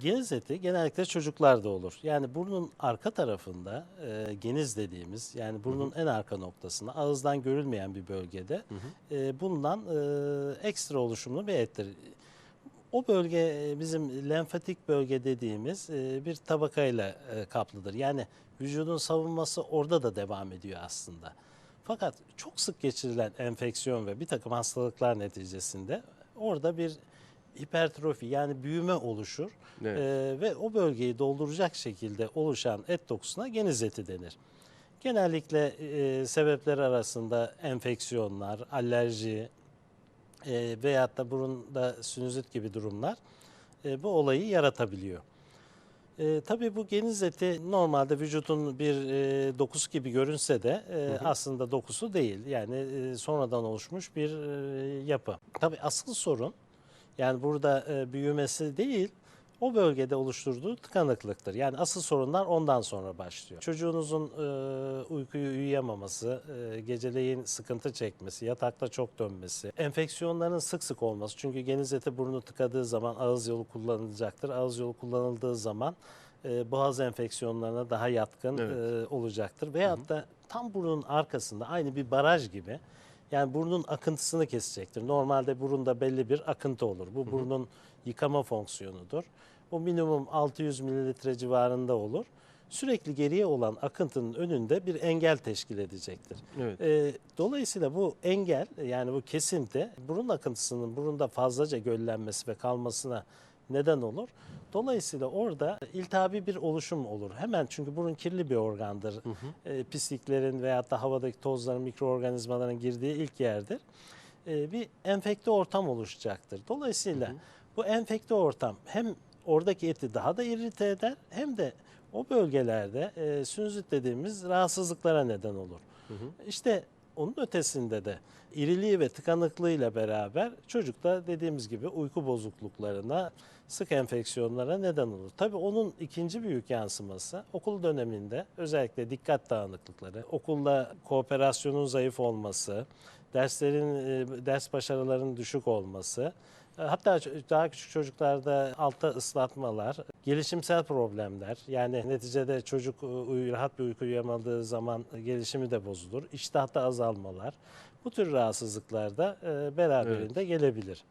Geniz eti genellikle çocuklarda olur. Yani burnun arka tarafında e, geniz dediğimiz yani burnun en arka noktasında ağızdan görülmeyen bir bölgede e, bulunan e, ekstra oluşumlu bir ettir. O bölge e, bizim lenfatik bölge dediğimiz e, bir tabakayla e, kaplıdır. Yani vücudun savunması orada da devam ediyor aslında. Fakat çok sık geçirilen enfeksiyon ve bir takım hastalıklar neticesinde orada bir hipertrofi yani büyüme oluşur Evet. Ee, ve o bölgeyi dolduracak şekilde oluşan et dokusuna geniz eti denir. Genellikle e, sebepler arasında enfeksiyonlar, alerji e, veyahut da burunda sinüzit gibi durumlar e, bu olayı yaratabiliyor. E, tabii bu geniz eti normalde vücudun bir e, dokusu gibi görünse de e, aslında dokusu değil. Yani e, sonradan oluşmuş bir e, yapı. Tabii asıl sorun yani burada e, büyümesi değil, o bölgede oluşturduğu tıkanıklıktır. Yani asıl sorunlar ondan sonra başlıyor. Çocuğunuzun e, uykuyu uyuyamaması, e, geceleyin sıkıntı çekmesi, yatakta çok dönmesi, enfeksiyonların sık sık olması. Çünkü geniz eti burnu tıkadığı zaman ağız yolu kullanılacaktır. Ağız yolu kullanıldığı zaman e, boğaz enfeksiyonlarına daha yatkın Evet. e, olacaktır. Veyahut da tam burnun arkasında aynı bir baraj gibi yani burnun akıntısını kesecektir. Normalde burunda belli bir akıntı olur. Bu burnun yıkama fonksiyonudur. Bu minimum 600 mililitre civarında olur. Sürekli geriye olan akıntının önünde bir engel teşkil edecektir. Evet. Ee, dolayısıyla bu engel yani bu kesinti burun akıntısının burunda fazlaca göllenmesi ve kalmasına neden olur. Dolayısıyla orada iltihabi bir oluşum olur. Hemen çünkü burun kirli bir organdır. Ee, pisliklerin veyahut da havadaki tozların, mikroorganizmaların girdiği ilk yerdir. Ee, bir enfekte ortam oluşacaktır. Dolayısıyla bu enfekte ortam hem oradaki eti daha da irite eder hem de o bölgelerde e, sinüzit dediğimiz rahatsızlıklara neden olur. İşte onun ötesinde de iriliği ve tıkanıklığıyla beraber çocukta dediğimiz gibi uyku bozukluklarına, sık enfeksiyonlara neden olur. Tabii onun ikinci büyük yansıması okul döneminde özellikle dikkat dağınıklıkları, okulda kooperasyonun zayıf olması, derslerin e, ders başarılarının düşük olması, e, Hatta daha küçük çocuklarda altta ıslatmalar, gelişimsel problemler yani neticede çocuk e, rahat bir uyku uyuyamadığı zaman gelişimi de bozulur. İştahta azalmalar bu tür rahatsızlıklar da e, beraberinde gelebilir.